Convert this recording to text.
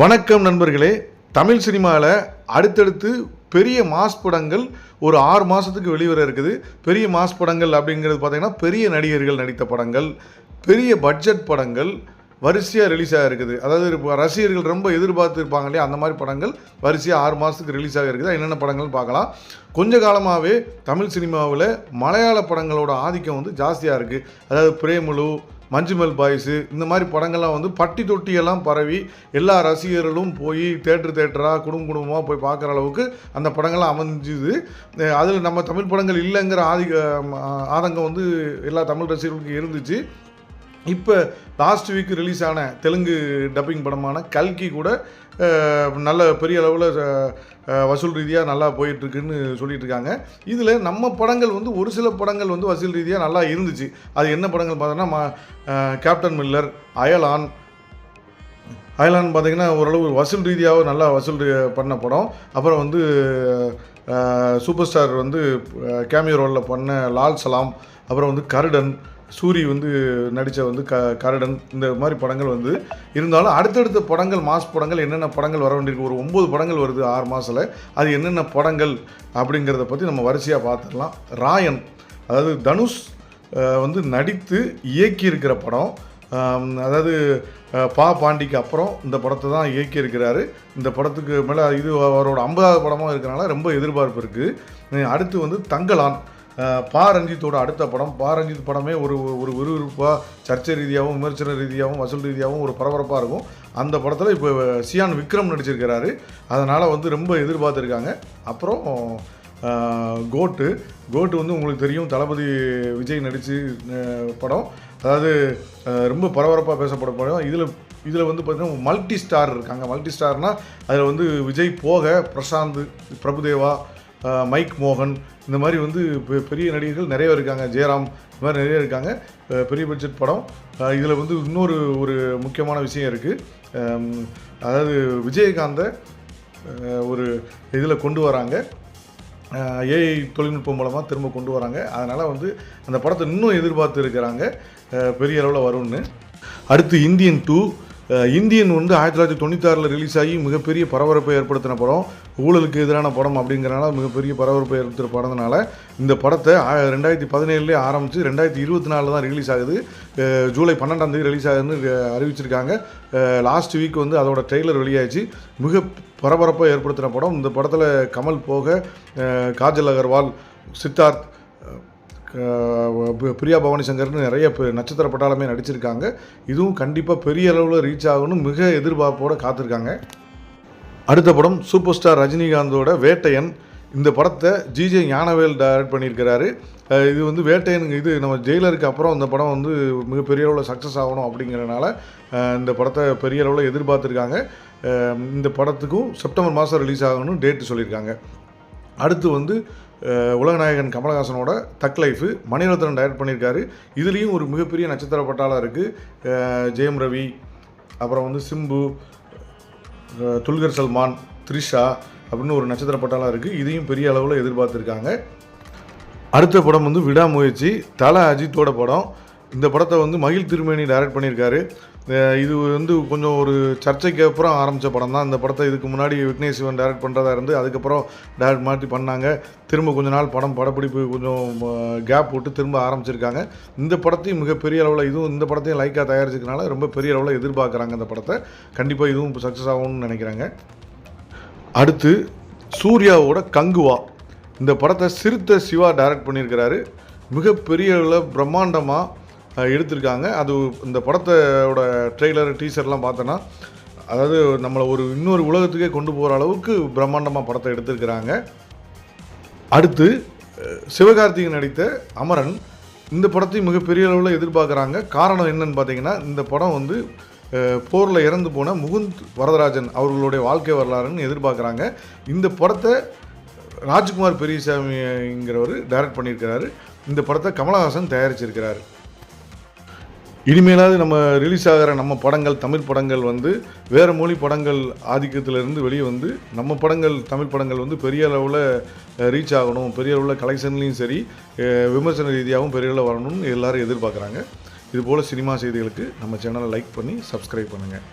வணக்கம் நண்பர்களே. தமிழ் சினிமாவில் அடுத்தடுத்து பெரிய மாஸ் படங்கள் ஒரு ஆறு மாதத்துக்கு வெளிவர இருக்குது. பெரிய மாஸ் படங்கள் அப்படிங்கிறது பார்த்திங்கன்னா பெரிய நடிகர்கள் நடித்த படங்கள் பெரிய பட்ஜெட் படங்கள் வரிசையாக ரிலீஸ் ஆகிருக்குது அதாவது ரசிகர்கள் ரொம்ப எதிர்பார்த்துருப்பாங்க இல்லையா அந்த மாதிரி படங்கள் வரிசையாக ஆறு மாதத்துக்கு ரிலீஸ் ஆகிருக்குது என்னென்ன படங்கள்னு பார்க்கலாம். கொஞ்ச காலமாகவே தமிழ் சினிமாவில் மலையாள படங்களோட ஆதிக்கம் வந்து ஜாஸ்தியாக இருக்குது அதாவது பிரேமுலு மஞ்சுமல் பாய்ஸு இந்த மாதிரி படங்கள்லாம் வந்து பட்டி தொட்டியெல்லாம் பரவி எல்லா ரசிகர்களும் போய் தேட்டர் தேட்டராக குடும்ப குடும்பமாக போய் பார்க்குற அளவுக்கு அந்த படங்கள்லாம் அமைஞ்சுது. அதில் நம்ம தமிழ் படங்கள் இல்லைங்கிற ஆதி ஆதங்கம் வந்து எல்லா தமிழ் ரசிகர்களுக்கும் இருந்துச்சு. இப்போ லாஸ்ட் வீக் ரிலீஸ் ஆன தெலுங்கு டப்பிங் படமான கல்கி கூட நல்ல பெரிய அளவில் வசூல் ரீதியாக நல்லா போயிட்டுருக்குன்னு சொல்லிட்டு இருக்காங்க. இதில் நம்ம படங்கள் வந்து ஒரு சில படங்கள் வந்து வசூல் ரீதியாக நல்லா இருந்துச்சு. அது என்ன படங்கள் பார்த்தோன்னா கேப்டன் மில்லர் அயலான் அயலான் பார்த்தீங்கன்னா ஓரளவு வசூல் ரீதியாக நல்லா வசூல் ரீ- பண்ண படம். அப்புறம் வந்து சூப்பர் ஸ்டார் வந்து கேமியோ ரோலில் பண்ண லால் சலாம். அப்புறம் வந்து கருடன். சூரி வந்து நடித்த வந்து க கருடன் இந்த மாதிரி படங்கள் வந்து இருந்தாலும் அடுத்தடுத்த படங்கள் மாஸ் படங்கள் என்னென்ன படங்கள் வர வேண்டியிருக்கு? ஒரு ஒம்பது படங்கள் வருது ஆறு மாதத்தில் அது என்னென்ன படங்கள் அப்படிங்கிறத பற்றி நம்ம வரிசையாக பார்த்துடலாம். ராயன் அதாவது தனுஷ் வந்து நடித்து இயக்கியிருக்கிற படம். அதாவது பா பாண்டிக்கு அப்புறம் இந்த படத்தை தான் இயக்கியிருக்கிறாரு. இந்த படத்துக்கு மேலே இது அவரோட ஐம்பதாவது படமாக இருக்கிறனால ரொம்ப எதிர்பார்ப்பு இருக்குது அடுத்து வந்து தங்கலான் பா ரஞ்சித்தோட அடுத்த படம் பா ரஞ்சித் படமே ஒரு ஒரு விறுவிறுப்பாக சர்ச்சை ரீதியாகவும் விமர்சன ரீதியாகவும் வசூல் ரீதியாகவும் ஒரு பரபரப்பாக இருக்கும். அந்த படத்தில் இப்போ சியான் விக்ரம் நடிச்சிருக்கிறாரு. அதனால் வந்து ரொம்ப எதிர்பார்த்துருக்காங்க. அப்புறம் கோட்டு. கோட்டு வந்து உங்களுக்கு தெரியும் தளபதி விஜய் நடித்து படம். அதாவது ரொம்ப பரபரப்பாக பேசப்படும் படம். இதில் இதில் வந்து பார்த்தீங்கன்னா மல்டி ஸ்டார் இருக்காங்க. மல்டி ஸ்டார்னால் அதில் வந்து விஜய் போக பிரசாந்த் பிரபுதேவா மைக் மோகன் இந்த மாதிரி வந்து பெ- பெரிய நடிகர்கள் நிறைய இருக்காங்க. ஜெயராம் இந்த மாதிரி நிறைய இருக்காங்க. பெரிய பட்ஜெட் படம். இதில் வந்து இன்னொரு ஒரு முக்கியமான விஷயம் இருக்குது அதாவது விஜயகாந்தை ஒரு இதில் கொண்டு வராங்க. ஏஐ தொழில்நுட்பம் மூலமாக திரும்ப கொண்டு வராங்க. அதனால் வந்து அந்த படத்தை இன்னும் எதிர்பார்த்து இருக்கிறாங்க. பெரிய அளவில் வரும்னு. அடுத்து இந்தியன் டூ இந்தியன் வந்து ஆயிரத்தி தொள்ளாயிரத்தி தொண்ணூத்தாறில் ரிலீஸ் ஆகி மிகப்பெரிய பரபரப்பை ஏற்படுத்தின படம் ஊழலுக்கு எதிரான படம் அப்படிங்கிறனால மிகப்பெரிய பரபரப்பை ஏற்படுத்துகிற படத்தினால இந்த படத்தை ஆ- ரெண்டாயிரத்தி பதினேழுலேயே ஆரம்பித்து ரெண்டாயிரத்தி இருபத்தி நாலில் தான் ரிலீஸ் ஆகுது. ஜூலை பன்னெண்டாம் தேதி ரிலீஸ் ஆகுதுன்னு அறிவிச்சிருக்காங்க. லாஸ்ட் வீக் வந்து அதோட ட்ரெய்லர் வெளியாச்சு மிக பரபரப்பை ஏற்படுத்தின படம். இந்த படத்தில் கமல் போக காஜல் அகர்வால் சித்தார்த் பிரியா பவானி சங்கர்னு நிறைய நட்சத்திர பட்டாளமே நடிச்சிருக்காங்க. இதுவும் கண்டிப்பாக பெரிய அளவில் ரீச் ஆகணும் மிக எதிர்பார்ப்போடு காத்திருக்காங்க. அடுத்த படம் சூப்பர் ஸ்டார் ரஜினிகாந்தோட வேட்டையன். இந்த படத்தை ஜிஜே ஞானவேல் டைரக்ட் பண்ணியிருக்கிறாரு. இது வந்து வேட்டையன் இது நம்ம ஜெயிலருக்கு அப்புறம் இந்த படம் வந்து மிகப்பெரிய அளவில் சக்ஸஸ் ஆகணும் அப்படிங்கிறனால இந்த படத்தை பெரிய அளவில் எதிர்பார்த்துருக்காங்க. இந்த படத்துக்கும் செப்டம்பர் மாதம் ரிலீஸ் ஆகணும்னு டேட்டு சொல்லியிருக்காங்க. அடுத்து வந்து உலகநாயகன் கமலஹாசனோட தக் லைஃபு மணிரத்னம் டைரக்ட் பண்ணியிருக்காரு. இதுலேயும் ஒரு மிகப்பெரிய நட்சத்திர பட்டாளம் இருக்குது ஜெயம் ரவி அப்புறம் வந்து சிம்பு துல்கர் சல்மான் த்ரிஷா அப்படின்னு ஒரு நட்சத்திர பட்டாளம் இருக்குது இதையும் பெரிய அளவில் எதிர்பார்த்துருக்காங்க. அடுத்த படம் வந்து விடாமுயற்சி தலை அஜித்தோட படம். இந்த படத்தை வந்து மகிழ் திருமேனி டைரக்ட் பண்ணியிருக்காரு. இது வந்து கொஞ்சம் ஒரு சர்ச்சைக்கு அப்புறம் ஆரம்பித்த படம் தான். இந்த படத்தை இதுக்கு முன்னாடி விக்னேஷ் சிவன் டைரக்ட் பண்ணுறதா இருந்து அதுக்கப்புறம் டைரக்ட் மாற்றி பண்ணாங்க. திரும்ப கொஞ்ச நாள் படம் படப்பிடிப்பு கொஞ்சம் கேப் விட்டு திரும்ப ஆரம்பிச்சிருக்காங்க. இந்த படத்தையும் மிகப்பெரிய அளவில் இதுவும் இந்த படத்தையும் லைக்காக தயாரிச்சதுனால ரொம்ப பெரிய அளவில் எதிர்பார்க்குறாங்க இந்த படத்தை. கண்டிப்பாக இதுவும் சக்ஸஸ் ஆகும்னு நினைக்கிறாங்க. அடுத்து சூர்யாவோட கங்குவா. இந்த படத்தை சிறுத்தை சிவா டைரக்ட் பண்ணியிருக்கிறாரு. மிகப்பெரிய அளவில் பிரம்மாண்டமாக எடுத்திருக்காங்க. அது இந்த படத்தோட ட்ரெய்லர் டீசர்லாம் பார்த்தோன்னா அதாவது நம்மளை ஒரு இன்னொரு உலகத்துக்கே கொண்டு போகிற அளவுக்கு பிரம்மாண்டமாக படத்தை எடுத்திருக்கிறாங்க. அடுத்து சிவகார்த்திகன் சிவகார்த்திகேயன் நடித்த அமரன் இந்த படத்தையும் மிகப்பெரிய அளவில் எதிர்பார்க்குறாங்க. காரணம் என்னன்னு பார்த்தீங்கன்னா இந்த படம் வந்து போரில் இறந்து போன முகுந்த் வரதராஜன் அவர்களுடைய வாழ்க்கை வரலாறுன்னு எதிர்பார்க்குறாங்க. இந்த படத்தை ராஜ்குமார் பெரியசாமிங்கிறவர் டைரக்ட் பண்ணியிருக்கிறாரு. இந்த படத்தை கமலஹாசன் தயாரிச்சிருக்கிறாரு. இனிமேலாவது நம்ம ரிலீஸ் ஆகிற நம்ம படங்கள் தமிழ் படங்கள் வந்து வேறு மொழி படங்கள் ஆதிக்கத்திலிருந்து வெளியே வந்து நம்ம படங்கள் தமிழ் படங்கள் வந்து பெரிய அளவில் ரீச் ஆகணும். பெரிய அளவில் கலெக்ஷன்லேயும் சரி விமர்சன ரீதியாகவும் பெரிய அளவில் வரணும்னு எல்லோரும் எதிர்பார்க்குறாங்க. இதுபோல் சினிமா செய்திகளுக்கு நம்ம சேனலை லைக் பண்ணி சப்ஸ்கிரைப் பண்ணுங்கள்